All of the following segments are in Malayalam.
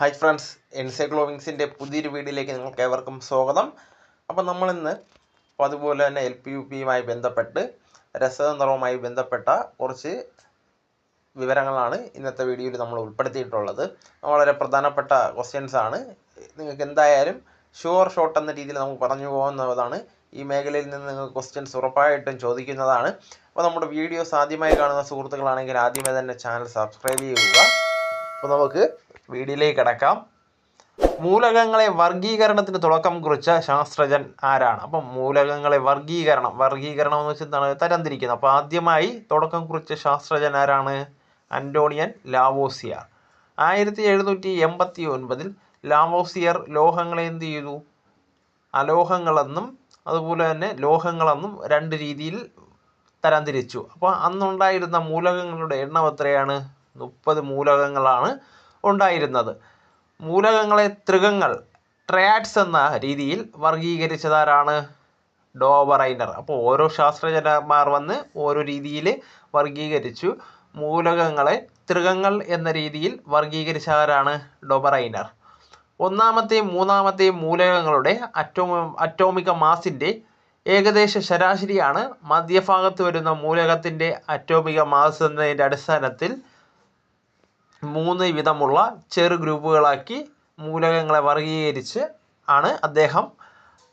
ഹായ് ഫ്രണ്ട്സ് എൻസൈക്ലോവിങ്സിന്റെ പുതിയൊരു വീഡിയോയിലേക്ക് നിങ്ങൾക്ക് ഏവർക്കും സ്വാഗതം. അപ്പോൾ നമ്മളിന്ന് അതുപോലെ തന്നെ എൽ പി യു പിയുമായി ബന്ധപ്പെട്ട് രസതന്ത്രവുമായി ബന്ധപ്പെട്ട കുറച്ച് വിവരങ്ങളാണ് ഇന്നത്തെ വീഡിയോയിൽ നമ്മൾ ഉൾപ്പെടുത്തിയിട്ടുള്ളത്. വളരെ പ്രധാനപ്പെട്ട ക്വസ്റ്റ്യൻസ് ആണ്. നിങ്ങൾക്ക് എന്തായാലും ഷുവർ ഷോട്ട് എന്ന രീതിയിൽ നമുക്ക് പറഞ്ഞു പോകുന്നതാണ്. ഈ മേഖലയിൽ നിന്ന് നിങ്ങൾക്ക് ക്വസ്റ്റ്യൻസ് ഉറപ്പായിട്ടും ചോദിക്കുന്നതാണ്. അപ്പോൾ നമ്മുടെ വീഡിയോസ് ആദ്യമായി കാണുന്ന സുഹൃത്തുക്കളാണെങ്കിൽ ആദ്യമേ തന്നെ ചാനൽ സബ്സ്ക്രൈബ് ചെയ്യുക. അപ്പോൾ നമുക്ക് വീഡിയോയിലേക്ക് കിടക്കാം. മൂലകങ്ങളെ വർഗീകരണത്തിന് തുടക്കം കുറിച്ച ശാസ്ത്രജ്ഞൻ ആരാണ്? അപ്പം മൂലകങ്ങളെ വർഗീകരണം വർഗീകരണം എന്ന് വെച്ചാൽ തരംതിരിക്കുന്നത് അപ്പോൾ ആദ്യമായി തുടക്കം കുറിച്ച ശാസ്ത്രജ്ഞൻ ആരാണ്? Antoine Lavoisier. ആയിരത്തി എഴുന്നൂറ്റി എൺപത്തി ഒൻപതിൽ ലാവോസിയർ ലോഹങ്ങളെ എന്ത് ചെയ്തു? അലോഹങ്ങളെന്നും അതുപോലെ തന്നെ ലോഹങ്ങളെന്നും രണ്ട് രീതിയിൽ തരംതിരിച്ചു. അപ്പോൾ അന്നുണ്ടായിരുന്ന മൂലകങ്ങളുടെ എണ്ണം എത്രയാണ്? മുപ്പത് മൂലകങ്ങളാണ്. ഉണ്ടായിരുന്നത്. മൂലകങ്ങളെ ത്രികങ്ങൾ ട്രയാഡ്സ് എന്ന രീതിയിൽ വർഗീകരിച്ചതാരാണ് ഡോബറൈനർ അപ്പോൾ ഓരോ ശാസ്ത്രജ്ഞന്മാർ വന്ന് ഓരോ രീതിയിൽ വർഗീകരിച്ചു മൂലകങ്ങളെ ത്രികങ്ങൾ എന്ന രീതിയിൽ വർഗീകരിച്ചവരാണ് ഡോബറൈനർ ഒന്നാമത്തെയും മൂന്നാമത്തെയും മൂലകങ്ങളുടെ അറ്റോമ അറ്റോമിക മാസിന്റെ ഏകദേശ ശരാശരിയാണ്. മധ്യഭാഗത്ത് വരുന്ന മൂലകത്തിന്റെ അറ്റോമിക മാസ് എന്നതിന്റെ അടിസ്ഥാനത്തിൽ മൂന്ന് വിധമുള്ള ചെറു ഗ്രൂപ്പുകളാക്കി മൂലകങ്ങളെ വർഗീകരിച്ച് ആണ് അദ്ദേഹം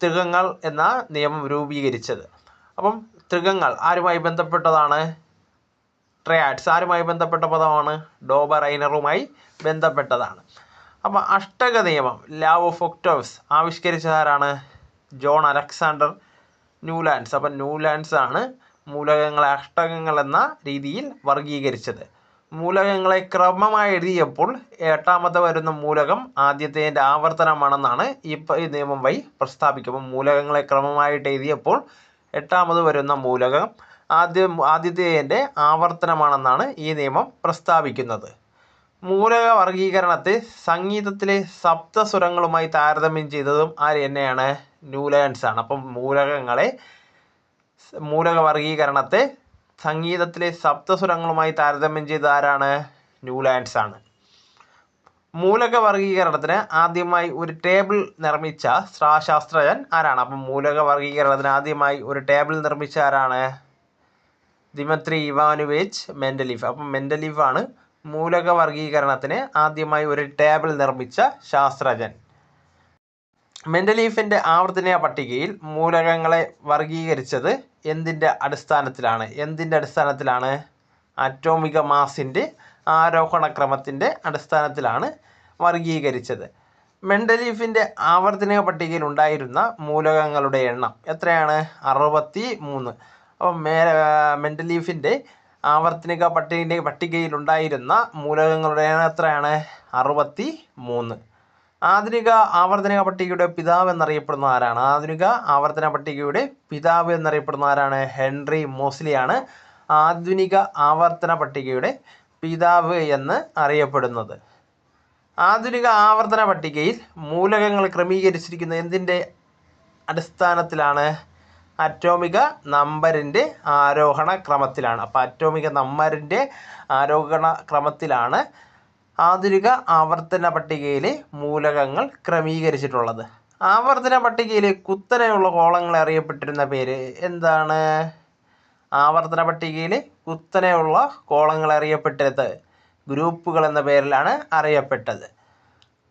തൃകങ്ങൾ എന്ന നിയമം രൂപീകരിച്ചത്. അപ്പം തൃകങ്ങൾ ആരുമായി ബന്ധപ്പെട്ടതാണ്? ട്രയാഡ്സ് ആരുമായി ബന്ധപ്പെട്ട പദമാണ്? ഡോബറൈനറുമായി ബന്ധപ്പെട്ടതാണ്. അപ്പം അഷ്ടക നിയമം law of octaves ആവിഷ്കരിച്ചതാരാണ്? John Alexander Newlands. അപ്പം ന്യൂലാൻഡ്സ് ആണ് മൂലകങ്ങളെ അഷ്ടകങ്ങൾ എന്ന രീതിയിൽ വർഗീകരിച്ചത് മൂലകങ്ങളെ ക്രമമായി എഴുതിയപ്പോൾ എട്ടാമത്തെ വരുന്ന മൂലകം ആദ്യത്തേതിന്റെ ആവർത്തനമാണെന്നാണ് ഇപ്പോൾ ഈ നിയമം വഴി പ്രസ്താവിക്കും മൂലകങ്ങളെ ക്രമമായിട്ട് എഴുതിയപ്പോൾ എട്ടാമത് വരുന്ന മൂലകം ആദ്യം ആദ്യത്തേതിന്റെ ആവർത്തനമാണെന്നാണ് ഈ നിയമം പ്രസ്താവിക്കുന്നത്. മൂലക വർഗീകരണത്തെ സംഗീതത്തിലെ സപ്തസ്വരങ്ങളുമായി താരതമ്യം ചെയ്തതും ആര് തന്നെയാണ്? ന്യൂലാൻഡ്സ് ആണ്. അപ്പം മൂലകങ്ങളെ മൂലക വർഗീകരണത്തെ സംഗീതത്തിലെ സപ്തസ്വരങ്ങളുമായി താരതമ്യം ചെയ്ത ആരാണ്? ന്യൂലാൻഡ്സ് ആണ് മൂലക വർഗീകരണത്തിന് ആദ്യമായി ഒരു ടേബിൾ നിർമ്മിച്ച ശാസ്ത്രജ്ഞൻ ആരാണ്? അപ്പം മൂലക വർഗീകരണത്തിന് ആദ്യമായി ഒരു ടേബിൾ നിർമ്മിച്ച ആരാണ്? Dmitri Ivanovich Mendeleev. അപ്പം ആണ് മൂലക വർഗീകരണത്തിന് ആദ്യമായി ഒരു ടേബിൾ നിർമ്മിച്ച ശാസ്ത്രജ്ഞൻ. മെൻഡലീഫിന്റെ ആവർത്തന പട്ടികയിൽ മൂലകങ്ങളെ വർഗീകരിച്ചത് എന്തിന്റെ അടിസ്ഥാനത്തിലാണ്? എന്തിന്റെ അടിസ്ഥാനത്തിലാണ്? അറ്റോമിക മാസിന്റെ ആരോഹണ ക്രമത്തിന്റെ അടിസ്ഥാനത്തിലാണ് വർഗീകരിച്ചത് മെൻഡലീഫിന്റെ ആവർത്തന പട്ടികയിൽ ഉണ്ടായിരുന്ന മൂലകങ്ങളുടെ എണ്ണം എത്രയാണ്? അറുപത്തി മൂന്ന് അപ്പം മേ മെൻഡലീഫിന്റെ ആവർത്തനിക പട്ടിക പട്ടികയിൽ ഉണ്ടായിരുന്ന മൂലകങ്ങളുടെ എണ്ണം എത്രയാണ്? അറുപത്തി മൂന്ന് ആധുനിക ആവർത്തന പട്ടികയുടെ പിതാവ് എന്നറിയപ്പെടുന്ന ആരാണ്? ആധുനിക ആവർത്തന പട്ടികയുടെ പിതാവ് എന്നറിയപ്പെടുന്ന ആരാണ്? ഹെൻറി മോസ്ലിയാണ് ആധുനിക ആവർത്തന പട്ടികയുടെ പിതാവ് എന്ന് അറിയപ്പെടുന്നത്. ആധുനിക ആവർത്തന പട്ടികയിൽ മൂലകങ്ങൾ ക്രമീകരിച്ചിരിക്കുന്നത് എന്തിന്റെ അടിസ്ഥാനത്തിലാണ്? അറ്റോമിക നമ്പറിന്റെ ആരോഹണ ക്രമത്തിലാണ്. അപ്പോൾ അറ്റോമിക നമ്പറിന്റെ ആരോഹണ ക്രമത്തിലാണ് ആധുനിക ആവർത്തന പട്ടികയിലെ മൂലകങ്ങൾ ക്രമീകരിച്ചിട്ടുള്ളത്. ആവർത്തന പട്ടികയിലെ കുത്തനെയുള്ള കോളങ്ങൾ അറിയപ്പെട്ടിരുന്ന പേര് എന്താണ്? ആവർത്തന പട്ടികയിലെ കുത്തനെയുള്ള കോളങ്ങൾ അറിയപ്പെട്ടത് ഗ്രൂപ്പുകൾ എന്ന പേരിലാണ് അറിയപ്പെട്ടത്.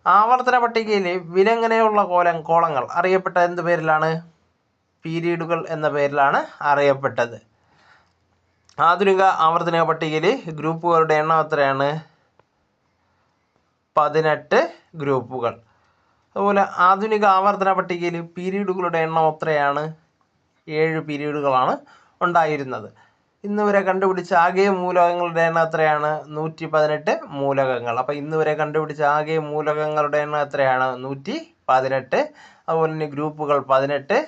ആവർത്തന പട്ടികയിലെ വിലങ്ങനെയുള്ള കോളങ്ങൾ അറിയപ്പെട്ടത് എന്ത് പേരിലാണ്? പീരീഡുകൾ എന്ന പേരിലാണ് അറിയപ്പെട്ടത്. ആധുനിക ആവർത്തന പട്ടികയിലെ ഗ്രൂപ്പുകളുടെ എണ്ണം എത്രയാണ്? പതിനെട്ട് ഗ്രൂപ്പുകൾ. അതുപോലെ ആധുനിക ആവർത്തന പട്ടികയിൽ പീരീഡുകളുടെ എണ്ണം എത്രയാണ്? ഏഴ് പീരീഡുകളാണ് ഉണ്ടായിരുന്നത്. ഇന്ന് വരെ കണ്ടുപിടിച്ച ആകെ മൂലകങ്ങളുടെ എണ്ണം എത്രയാണ്? നൂറ്റി പതിനെട്ട് മൂലകങ്ങൾ. അപ്പോൾ ഇന്ന് വരെ കണ്ടുപിടിച്ച ആകെ മൂലകങ്ങളുടെ എണ്ണം എത്രയാണ്? നൂറ്റി പതിനെട്ട് അതുപോലെ തന്നെ ഗ്രൂപ്പുകൾ പതിനെട്ട്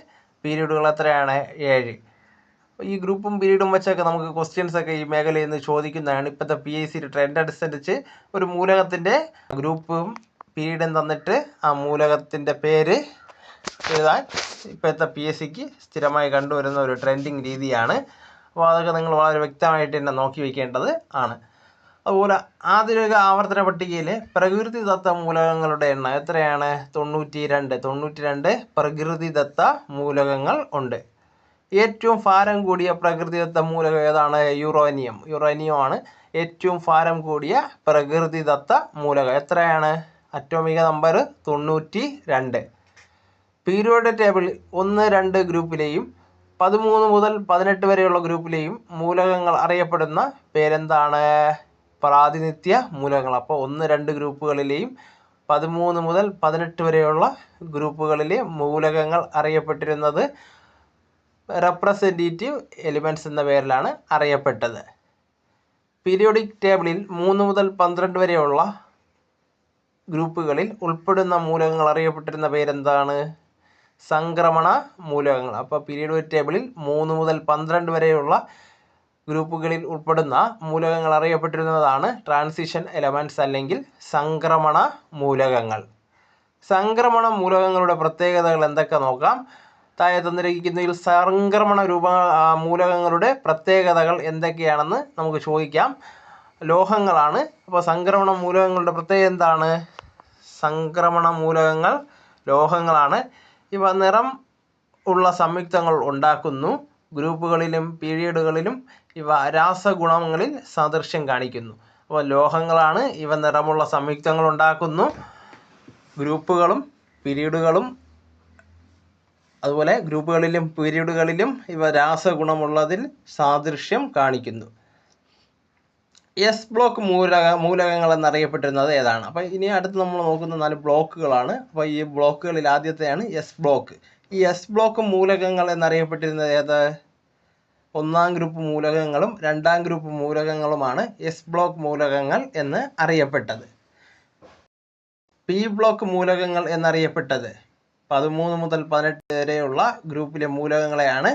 പീരീഡുകൾ എത്രയാണ്? ഏഴ്. ഈ ഗ്രൂപ്പും പീരീഡും വെച്ചൊക്കെ നമുക്ക് ക്വസ്റ്റ്യൻസ് ഒക്കെ ഈ മേഖലയിൽ നിന്ന് ചോദിക്കുന്നതാണ്. ഇപ്പോഴത്തെ പി എസ് സി ട്രെൻഡ് അനുസരിച്ച് ഒരു മൂലകത്തിന്റെ ഗ്രൂപ്പും പീരീഡും തന്നിട്ട് ആ മൂലകത്തിന്റെ പേര് എഴുതാൻ ഇപ്പോഴത്തെ പി എസ് സിക്ക് സ്ഥിരമായി കണ്ടുവരുന്ന ഒരു ട്രെൻഡിങ് രീതിയാണ്. അപ്പോൾ അതൊക്കെ നിങ്ങൾ വളരെ വ്യക്തമായിട്ട് തന്നെ നോക്കി വയ്ക്കേണ്ടത് ആണ്. അതുപോലെ ആധുനിക ആവർത്തന പ്രകൃതി പ്രകൃതിദത്ത മൂലകങ്ങളുടെ എണ്ണം എത്രയാണ്? തൊണ്ണൂറ്റി രണ്ട് തൊണ്ണൂറ്റി രണ്ട് പ്രകൃതിദത്ത മൂലകങ്ങൾ ഉണ്ട്. ഏറ്റവും ഭാരം കൂടിയ പ്രകൃതിദത്ത മൂലകം ഏതാണ്? യുറേനിയം. യുറേനിയം ആണ് ഏറ്റവും ഭാരം കൂടിയ പ്രകൃതിദത്ത മൂലകം. എത്രയാണ്? അറ്റോമിക നമ്പർ തൊണ്ണൂറ്റി രണ്ട് പീരിയോഡ് ടേബിൾ ഒന്ന് രണ്ട് ഗ്രൂപ്പിലെയും പതിമൂന്ന് മുതൽ പതിനെട്ട് വരെയുള്ള ഗ്രൂപ്പിലെയും മൂലകങ്ങൾ അറിയപ്പെടുന്ന പേരെന്താണ്? പ്രാതിനിധ്യ മൂലകങ്ങൾ. അപ്പോൾ ഒന്ന് രണ്ട് ഗ്രൂപ്പുകളിലെയും പതിമൂന്ന് മുതൽ പതിനെട്ട് വരെയുള്ള ഗ്രൂപ്പുകളിലെ മൂലകങ്ങൾ അറിയപ്പെട്ടിരുന്നത് റെപ്രസെന്റേറ്റീവ് എലിമെന്റ്സ് എന്ന പേരിലാണ് അറിയപ്പെട്ടത്. പീരിയോഡിക് ടേബിളിൽ മൂന്ന് മുതൽ പന്ത്രണ്ട് വരെയുള്ള ഗ്രൂപ്പുകളിൽ ഉൾപ്പെടുന്ന മൂലകങ്ങൾ അറിയപ്പെട്ടിരുന്ന പേരെന്താണ്? സംക്രമണ മൂലകങ്ങൾ. അപ്പോൾ പീരിയോഡിക് ടേബിളിൽ മൂന്ന് മുതൽ പന്ത്രണ്ട് വരെയുള്ള ഗ്രൂപ്പുകളിൽ ഉൾപ്പെടുന്ന മൂലകങ്ങൾ അറിയപ്പെട്ടിരുന്നതാണ് ട്രാൻസിഷൻ എലമെന്റ്സ് അല്ലെങ്കിൽ സംക്രമണ മൂലകങ്ങൾ. സംക്രമണ മൂലകങ്ങളുടെ പ്രത്യേകതകൾ എന്തൊക്കെ നോക്കാം? താഴെ തന്നിരിക്കുന്നതിൽ സംക്രമണ രൂപ മൂലകങ്ങളുടെ പ്രത്യേകതകൾ എന്തൊക്കെയാണെന്ന് നമുക്ക് ചോദിക്കാം. ലോഹങ്ങളാണ്. അപ്പോൾ സംക്രമണ മൂലകങ്ങളുടെ പ്രത്യേകത എന്താണ്? സംക്രമണ മൂലകങ്ങൾ ലോഹങ്ങളാണ്. ഇവ നിറം ഉള്ള സംയുക്തങ്ങൾ ഉണ്ടാക്കുന്നു. ഗ്രൂപ്പുകളിലും പീരീഡുകളിലും ഇവ രാസഗുണങ്ങളിൽ സാദൃശ്യം കാണിക്കുന്നു. അപ്പോൾ ലോഹങ്ങളാണ്. ഇവ നിറമുള്ള സംയുക്തങ്ങൾ ഉണ്ടാക്കുന്നു. ഗ്രൂപ്പുകളും പീരീഡുകളും അതുപോലെ ഗ്രൂപ്പുകളിലും പീരീഡുകളിലും ഇവ രാസഗുണമുള്ളതിൽ സാദൃശ്യം കാണിക്കുന്നു. എസ് ബ്ലോക്ക് മൂലക മൂലകങ്ങൾ എന്നറിയപ്പെട്ടിരുന്നത് ഏതാണ്? അപ്പോൾ ഇനി അടുത്ത് നമ്മൾ നോക്കുന്ന നാല് ബ്ലോക്കുകളാണ് അപ്പോൾ ഈ ബ്ലോക്കുകളിൽ ആദ്യത്തെയാണ് എസ് ബ്ലോക്ക് ഈ എസ് ബ്ലോക്ക് മൂലകങ്ങൾ എന്നറിയപ്പെട്ടിരുന്നത് ഏത്? ഒന്നാം ഗ്രൂപ്പ് മൂലകങ്ങളും രണ്ടാം ഗ്രൂപ്പ് മൂലകങ്ങളുമാണ് എസ് ബ്ലോക്ക് മൂലകങ്ങൾ എന്ന് അറിയപ്പെട്ടത്. പി ബ്ലോക്ക് മൂലകങ്ങൾ എന്നറിയപ്പെട്ടത്. പതിമൂന്ന് മുതൽ പതിനെട്ട് വരെയുള്ള ഗ്രൂപ്പിലെ മൂലകങ്ങളെയാണ്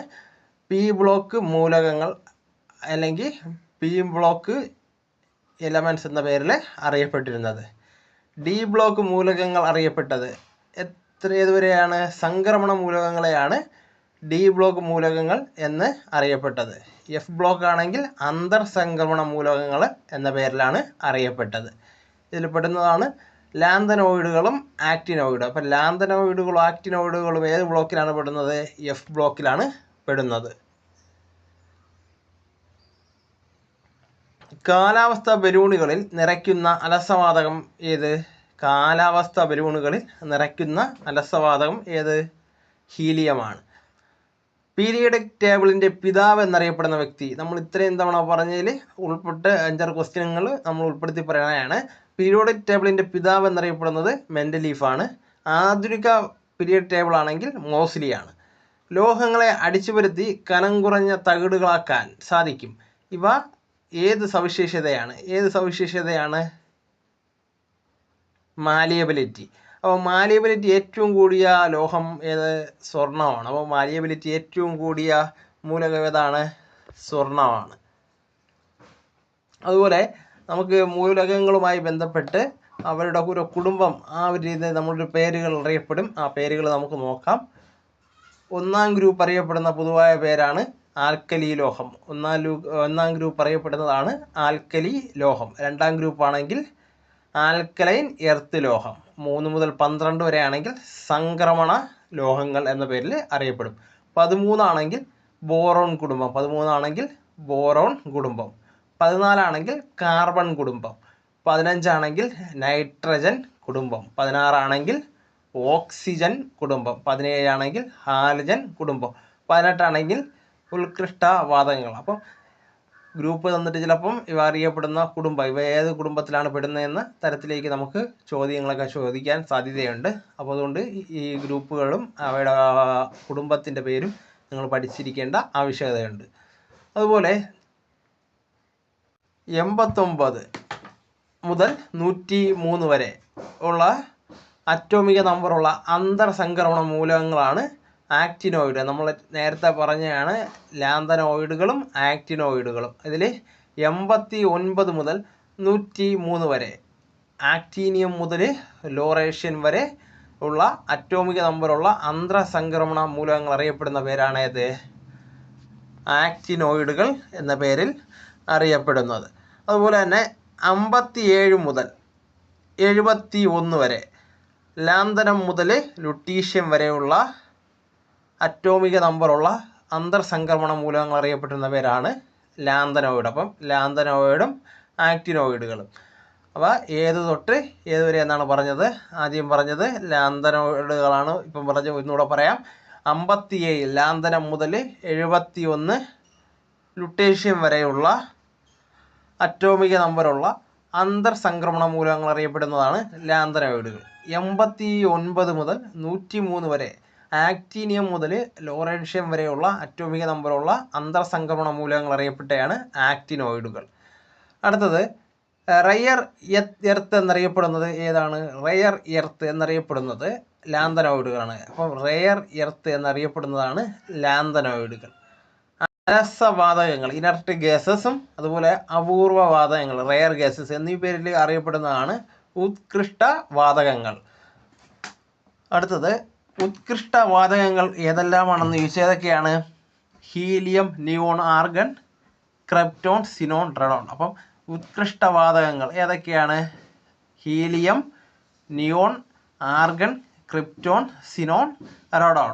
പി ബ്ലോക്ക് മൂലകങ്ങൾ അല്ലെങ്കിൽ പി ബ്ലോക്ക് എലമെൻസ് എന്ന പേരിൽ അറിയപ്പെട്ടിരുന്നത്. ഡി ബ്ലോക്ക് മൂലകങ്ങൾ അറിയപ്പെട്ടത് എത്ര ഏതുവരെയാണ്? സംക്രമണ മൂലകങ്ങളെയാണ് ഡി ബ്ലോക്ക് മൂലകങ്ങൾ എന്ന് അറിയപ്പെട്ടത്. എഫ് ബ്ലോക്ക് ആണെങ്കിൽ അന്തർ സംക്രമണ മൂലകങ്ങൾ എന്ന പേരിലാണ് അറിയപ്പെട്ടത്. ഇതിൽ പെടുന്നതാണ് ലാന്തനോയിഡുകളും ആക്റ്റിനോയിഡും. അപ്പം ലാന്തനോയിഡുകളും ആക്റ്റിനോയിഡുകളും ഏത് ബ്ലോക്കിലാണ് പെടുന്നത്? എഫ് ബ്ലോക്കിലാണ് പെടുന്നത്. കാലാവസ്ഥ ബലൂണുകളിൽ നിറയ്ക്കുന്ന അലസവാതകം ഏത്? കാലാവസ്ഥ ബലൂണുകളിൽ നിറയ്ക്കുന്ന അലസവാതകം ഏത്? ഹീലിയമാണ്. പീരിയഡിക് ടേബിളിന്റെ പിതാവ് എന്നറിയപ്പെടുന്ന വ്യക്തി. നമ്മൾ ഇത്രയും തവണ പറഞ്ഞതിൽ ഉൾപ്പെട്ട് അഞ്ചാറ് ക്വസ്റ്റ്യനുകൾ നമ്മൾ ഉൾപ്പെടുത്തി പറയാനാണ് പീരിയോഡിക് ടേബിളിന്റെ പിതാവ് എന്നറിയപ്പെടുന്നത് ആണ് ആധുനിക പീരിയഡ് ടേബിൾ ആണെങ്കിൽ മോസ്ലിയാണ്. ലോഹങ്ങളെ അടിച്ചുപരുത്തി കനം കുറഞ്ഞ തകിടുകളാക്കാൻ സാധിക്കും. ഇവ ഏത് സവിശേഷതയാണ്? ഏത് സവിശേഷതയാണ്? മാലിയബിലിറ്റി. അപ്പോൾ മാലിയബിലിറ്റി ഏറ്റവും കൂടിയ ലോഹം ഏത്? സ്വർണമാണ് അപ്പോൾ മാലിയബിലിറ്റി ഏറ്റവും കൂടിയ മൂലകം ഏതാണ്? സ്വർണമാണ് അതുപോലെ നമുക്ക് മൂലകങ്ങളുമായി ബന്ധപ്പെട്ട് അവരുടെ ഒരു കുടുംബം ആ ഒരു രീതിയിൽ നമ്മളൊരു പേരുകൾ അറിയപ്പെടും. ആ പേരുകൾ നമുക്ക് നോക്കാം. ഒന്നാം ഗ്രൂപ്പ് അറിയപ്പെടുന്ന പൊതുവായ പേരാണ് ആൽക്കലി ലോഹം. ഒന്നാം ഒന്നാം ഗ്രൂപ്പ് അറിയപ്പെടുന്നതാണ് ആൽക്കലി ലോഹം. രണ്ടാം ഗ്രൂപ്പ് ആണെങ്കിൽ ആൽക്കലൈൻ എർത്ത് ലോഹം. മൂന്ന് മുതൽ പന്ത്രണ്ട് വരെ ആണെങ്കിൽ സംക്രമണ ലോഹങ്ങൾ എന്ന പേരിൽ അറിയപ്പെടും. പതിമൂന്നാണെങ്കിൽ ബോറോൺ കുടുംബം. പതിമൂന്നാണെങ്കിൽ ബോറോൺ കുടുംബം. പതിനാലാണെങ്കിൽ കാർബൺ കുടുംബം. പതിനഞ്ചാണെങ്കിൽ നൈട്രജൻ കുടുംബം. പതിനാറാണെങ്കിൽ ഓക്സിജൻ കുടുംബം. പതിനേഴാണെങ്കിൽ ഹാലജൻ കുടുംബം. പതിനെട്ടാണെങ്കിൽ ഉൽകൃഷ്ട വാതകങ്ങൾ അപ്പം ഗ്രൂപ്പ് തന്നിട്ട് ചിലപ്പം ഇവ അറിയപ്പെടുന്ന കുടുംബം ഇവ ഏത് കുടുംബത്തിലാണ് പെടുന്നതെന്ന തരത്തിലേക്ക് നമുക്ക് ചോദ്യങ്ങളൊക്കെ ചോദിക്കാൻ സാധ്യതയുണ്ട്. അപ്പോൾ അതുകൊണ്ട് ഈ- ഗ്രൂപ്പുകളും അവയുടെ കുടുംബത്തിന്റെ പേരും നിങ്ങൾ പഠിച്ചിരിക്കേണ്ട ആവശ്യകതയുണ്ട്. അതുപോലെ എൺപത്തൊമ്പത് മുതൽ നൂറ്റി മൂന്ന് വരെ ഉള്ള അറ്റോമിക നമ്പറുള്ള അന്തർസംക്രമണ മൂലകങ്ങളാണ് ആക്റ്റിനോയിഡ്. നമ്മൾ നേരത്തെ പറഞ്ഞതാണ് ലാന്തനോയിഡുകളും ആക്റ്റിനോയിഡുകളും. ഇതിൽ എൺപത്തി ഒൻപത് മുതൽ നൂറ്റി മൂന്ന് വരെ ആക്ടീനിയം മുതൽ ലോറേഷ്യൻ വരെ ഉള്ള അറ്റോമിക നമ്പറുള്ള അന്ത്രസംക്രമണ മൂലകങ്ങൾ അറിയപ്പെടുന്ന പേരാണ് ഏത് ആക്റ്റിനോയിഡുകൾ എന്ന പേരിൽ അറിയപ്പെടുന്നത്. അതുപോലെ തന്നെ അമ്പത്തിയേഴ് മുതൽ എഴുപത്തി ഒന്ന് വരെ ലാന്തനം മുതൽ ലുട്ടീഷ്യം വരെയുള്ള അറ്റോമിക നമ്പറുള്ള അന്തർസംക്രമണ മൂലകങ്ങൾ അറിയപ്പെട്ടിരുന്ന പേരാണ് ലാന്തനോയിഡ്. അപ്പം ലാന്തനോയിഡും ആക്ടിനോയിഡുകളും അപ്പോൾ ഏത് തൊട്ട് ഏത് വരെ എന്നാണ് പറഞ്ഞത്? ആദ്യം പറഞ്ഞത് ലാന്തനോയിഡുകളാണ്. ഇപ്പം പറഞ്ഞ ഒന്നുകൂടെ പറയാം. അമ്പത്തിയേഴ് ലാന്തനം മുതൽ എഴുപത്തി ഒന്ന് ലുട്ടേഷ്യം വരെയുള്ള അറ്റോമിക നമ്പറുള്ള അന്തർസംക്രമണ മൂലകങ്ങൾ അറിയപ്പെടുന്നതാണ് ലാന്തനോയിഡുകൾ. എൺപത്തി ഒൻപത് മുതൽ നൂറ്റി മൂന്ന് വരെ ആക്ടീനിയം മുതൽ ലോറൻഷ്യം വരെയുള്ള അറ്റോമിക നമ്പറുള്ള അന്തർസംക്രമണ മൂലകങ്ങൾ അറിയപ്പെട്ടയാണ് ആക്ടിനോയിഡുകൾ. അടുത്തത് റയർ എർത്ത് എന്നറിയപ്പെടുന്നത് ഏതാണ്? റയർ എർത്ത് എന്നറിയപ്പെടുന്നത് ലാന്തനോയിഡുകളാണ്. അപ്പം റയർ എർത്ത് എന്നറിയപ്പെടുന്നതാണ് ലാന്തനോയിഡുകൾ. അലസവാതകങ്ങൾ ഇനർട്ട് ഗ്യാസസും അതുപോലെ അപൂർവ വാതകങ്ങൾ റയർ ഗ്യാസസ് എന്നീ പേരിൽ അറിയപ്പെടുന്നതാണ് ഉത്കൃഷ്ട വാതകങ്ങൾ അടുത്തത് ഉത്കൃഷ്ട വാതകങ്ങൾ ഏതെല്ലാമാണെന്ന് ചോദിച്ചാൽ ഏതൊക്കെയാണ് helium neon argon krypton xenon radon അപ്പം ഉത്കൃഷ്ട വാതകങ്ങൾ ഏതൊക്കെയാണ്? Helium neon argon krypton xenon radon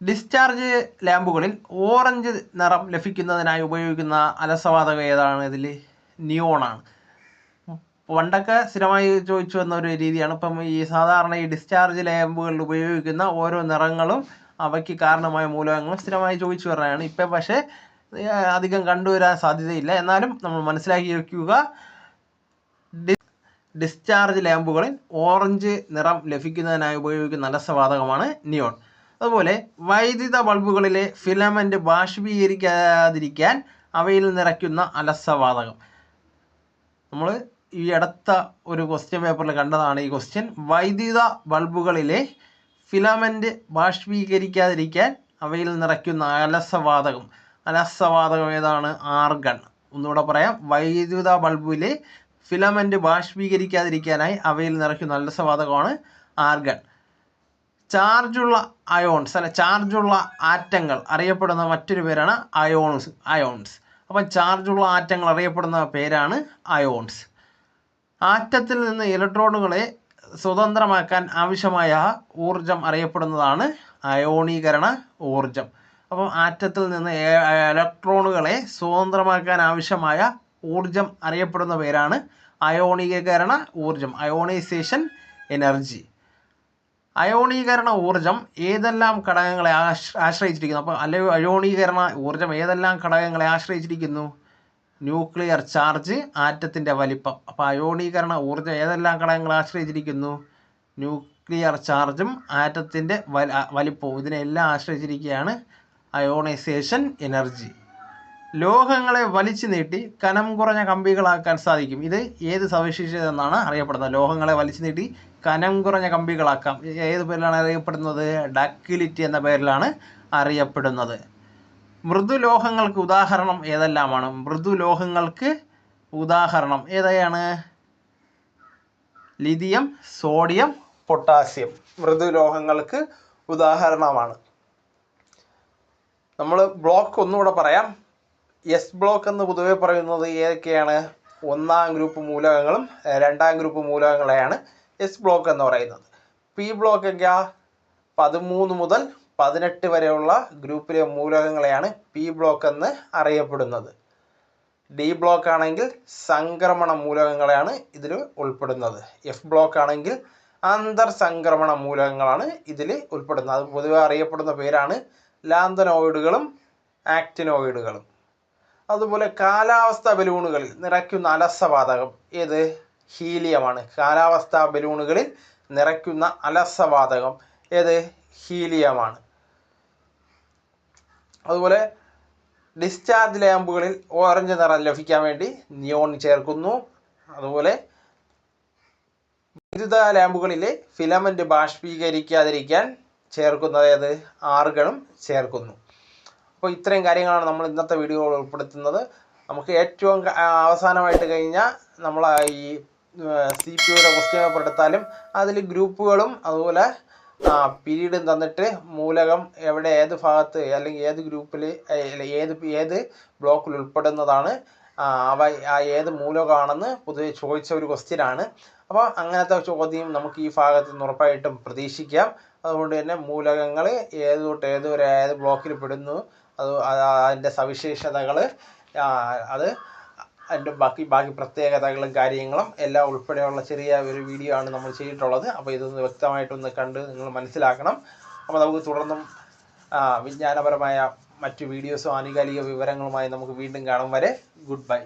discharge ലാമ്പുകളിൽ orange നിറം ലഭിക്കുന്നതിനായി ഉപയോഗിക്കുന്ന അലസവാതകം ഏതാണ്? ഇതിൽ നിയോണാണ് പണ്ടൊക്കെ സ്ഥിരമായി ചോദിച്ചു വന്ന ഒരു രീതിയാണ്. ഇപ്പം ഈ സാധാരണ ഈ ഡിസ്ചാർജ് ലാമ്പുകളിൽ ഉപയോഗിക്കുന്ന ഓരോ നിറങ്ങളും അവയ്ക്ക് കാരണമായ മൂലകങ്ങളും സ്ഥിരമായി ചോദിച്ചു വരുന്നതാണ് ഇപ്പം പക്ഷേ അധികം കണ്ടുവരാൻ സാധ്യതയില്ല. എന്നാലും നമ്മൾ മനസ്സിലാക്കി വയ്ക്കുക ഡിസ്ചാർജ് ലാമ്പുകളിൽ ഓറഞ്ച് നിറം ലഭിക്കുന്നതിനായി ഉപയോഗിക്കുന്ന അലസവാതകമാണ് നിയോൺ അതുപോലെ വൈദ്യുത ബൾബുകളിലെ ഫിലമെന്റ് ബാഷ്പീകരിക്കാതിരിക്കാൻ അവയിൽ നിറയ്ക്കുന്ന അലസവാതകം നമ്മൾ ഈ അടുത്ത ഒരു ക്വസ്റ്റ്യൻ പേപ്പറിൽ കണ്ടതാണ്. ഈ ക്വസ്റ്റ്യൻ വൈദ്യുത ബൾബുകളിലെ ഫിലമെന്റ് ബാഷ്പീകരിക്കാതിരിക്കാൻ അവയിൽ നിറയ്ക്കുന്ന അലസവാതകം. അലസവാതകം ഏതാണ്? ആർഗൺ. ഒന്നുകൂടെ പറയാം. വൈദ്യുത ബൾബിലെ ഫിലമെന്റ് ബാഷ്പീകരിക്കാതിരിക്കാനായി അവയിൽ നിറയ്ക്കുന്ന അലസവാതകമാണ് ആർഗൺ. ചാർജുള്ള അയോൺസ് അല്ല ചാർജുള്ള ആറ്റങ്ങൾ അറിയപ്പെടുന്ന മറ്റൊരു പേരാണ് അയോൺസ് അയോൺസ്. അപ്പം ചാർജുള്ള ആറ്റങ്ങൾ അറിയപ്പെടുന്ന പേരാണ് അയോൺസ്. ആറ്റത്തിൽ നിന്ന് ഇലക്ട്രോണുകളെ സ്വതന്ത്രമാക്കാൻ ആവശ്യമായ ഊർജം അറിയപ്പെടുന്നതാണ് അയോണീകരണ ഊർജം അപ്പം ആറ്റത്തിൽ നിന്ന് ഇലക്ട്രോണുകളെ സ്വതന്ത്രമാക്കാൻ ആവശ്യമായ ഊർജം അറിയപ്പെടുന്ന പേരാണ് അയോണീകരണ ഊർജം അയോണൈസേഷൻ എനർജി. അയോണീകരണ ഊർജം ഏതെല്ലാം ഘടകങ്ങളെ ആശ്രയിച്ചിരിക്കുന്നു? അപ്പോൾ അല്ല അയോണീകരണ ഊർജം ഏതെല്ലാം ഘടകങ്ങളെ ആശ്രയിച്ചിരിക്കുന്നു? ന്യൂക്ലിയർ ചാർജ് ആറ്റത്തിന്റെ വലിപ്പം. അപ്പോൾ അയോണീകരണ ഊർജം ഏതെല്ലാം ഘടകങ്ങൾ ആശ്രയിച്ചിരിക്കുന്നു? ന്യൂക്ലിയർ ചാർജും ആറ്റത്തിന്റെ വലിപ്പവും. ഇതിനെല്ലാം ആശ്രയിച്ചിരിക്കുകയാണ് അയോണൈസേഷൻ എനർജി. ലോഹങ്ങളെ വലിച്ചു നീട്ടി കനം കുറഞ്ഞ കമ്പികളാക്കാൻ സാധിക്കും. ഇത് ഏത് സവിശേഷത എന്നാണ് അറിയപ്പെടുന്നത്? ലോഹങ്ങളെ വലിച്ചു നീട്ടി കനം കുറഞ്ഞ കമ്പികളാക്കാം. ഏത് പേരിലാണ് അറിയപ്പെടുന്നത്? ഡക്കിലിറ്റി എന്ന പേരിലാണ് അറിയപ്പെടുന്നത്. മൃദുലോഹങ്ങൾക്ക് ഉദാഹരണം ഏതെല്ലാമാണ്? മൃദുലോഹങ്ങൾക്ക് ഉദാഹരണം ഏതൊക്കെയാണ് ലിഥിയം സോഡിയം പൊട്ടാസ്യം മൃദുലോഹങ്ങൾക്ക് ഉദാഹരണമാണ്. നമ്മൾ ബ്ലോക്ക് ഒന്നുകൂടെ പറയാം. എസ് ബ്ലോക്ക് എന്ന് പൊതുവെ പറയുന്നത് ഏതൊക്കെയാണ്? ഒന്നാം ഗ്രൂപ്പ് മൂലകങ്ങളും രണ്ടാം ഗ്രൂപ്പ് മൂലകങ്ങളെയാണ് എസ് ബ്ലോക്ക് എന്ന് പറയുന്നത്. പി ബ്ലോക്ക് എങ്കിൽ പതിമൂന്ന് മുതൽ പതിനെട്ട് വരെയുള്ള ഗ്രൂപ്പിലെ മൂലകങ്ങളെയാണ് പി ബ്ലോക്ക് എന്ന് അറിയപ്പെടുന്നത്. ഡി ബ്ലോക്ക് ആണെങ്കിൽ സംക്രമണ മൂലകങ്ങളെയാണ് ഇതിൽ ഉൾപ്പെടുന്നത്. എഫ് ബ്ലോക്ക് ആണെങ്കിൽ അന്തർ സംക്രമണ മൂലകങ്ങളാണ് ഇതിൽ ഉൾപ്പെടുന്നത്. അത് പൊതുവെ അറിയപ്പെടുന്ന പേരാണ് ലാന്തനോയിഡുകളും ആക്ടിനോയിഡുകളും അതുപോലെ കാലാവസ്ഥ ബലൂണുകളിൽ നിറയ്ക്കുന്ന അലസവാതകം ഏത്? ഹീലിയമാണ്. കാലാവസ്ഥ ബലൂണുകളിൽ നിറയ്ക്കുന്ന അലസവാതകം ഏത്? ഹീലിയമാണ്. അതുപോലെ ഡിസ്ചാർജ് ലാമ്പുകളിൽ ഓറഞ്ച് നിറം ലഭിക്കാൻ വേണ്ടി നിയോൺ ചേർക്കുന്നു. അതുപോലെ വൈദ്യുത ലാമ്പുകളിലെ ഫിലമെന്റ് ബാഷ്പീകരിക്കാതിരിക്കാൻ ചേർക്കുന്നത് ഏത്? ആർഗണും ചേർക്കുന്നു. അപ്പോൾ ഇത്രയും കാര്യങ്ങളാണ് നമ്മൾ ഇന്നത്തെ വീഡിയോയിൽ ഉൾപ്പെടുത്തുന്നത്. നമുക്ക് ഏറ്റവും അവസാനമായിട്ട് കഴിഞ്ഞാൽ നമ്മൾ ഈ സി പി യുടെ ക്വസ്റ്റ്യൻ പേപ്പർ എടുത്താലും അതിൽ ഗ്രൂപ്പുകളും അതുപോലെ പീരീഡും തന്നിട്ട് മൂലകം എവിടെ ഏത് ഭാഗത്ത് അല്ലെങ്കിൽ ഏത് ഗ്രൂപ്പിൽ ഏത് ഏത് ബ്ലോക്കിൽ ഉൾപ്പെടുന്നതാണ് ആ, അവ ആ ഏത് മൂലകമാണെന്ന് പൊതുവെ ചോദിച്ച ഒരു ക്വസ്റ്റ്യൻ ആണ്. അപ്പോൾ അങ്ങനത്തെ ചോദ്യം നമുക്ക് ഈ ഭാഗത്ത് നിന്ന് ഉറപ്പായിട്ടും പ്രതീക്ഷിക്കാം. അതുകൊണ്ട് തന്നെ മൂലകങ്ങൾ ഏത് തൊട്ട് ഏത് വരെ ഏത് ബ്ലോക്കിൽ പെടുന്നു അത് അതിന്റെ സവിശേഷതകൾ അത് അതിന്റെ ബാക്കി ബാക്കി പ്രത്യേകതകളും കാര്യങ്ങളും എല്ലാം ഉൾപ്പെടെയുള്ള ചെറിയ ഒരു വീഡിയോ ആണ് നമ്മൾ ചെയ്തിട്ടുള്ളത്. അപ്പോൾ ഇതൊന്ന് വ്യക്തമായിട്ടൊന്ന് കണ്ട് നിങ്ങൾ മനസ്സിലാക്കണം. അപ്പോൾ നമുക്ക് തുടർന്നും വിജ്ഞാനപരമായ മറ്റു വീഡിയോസും ആനുകാലിക വിവരങ്ങളുമായി നമുക്ക് വീണ്ടും കാണും വരെ. Good bye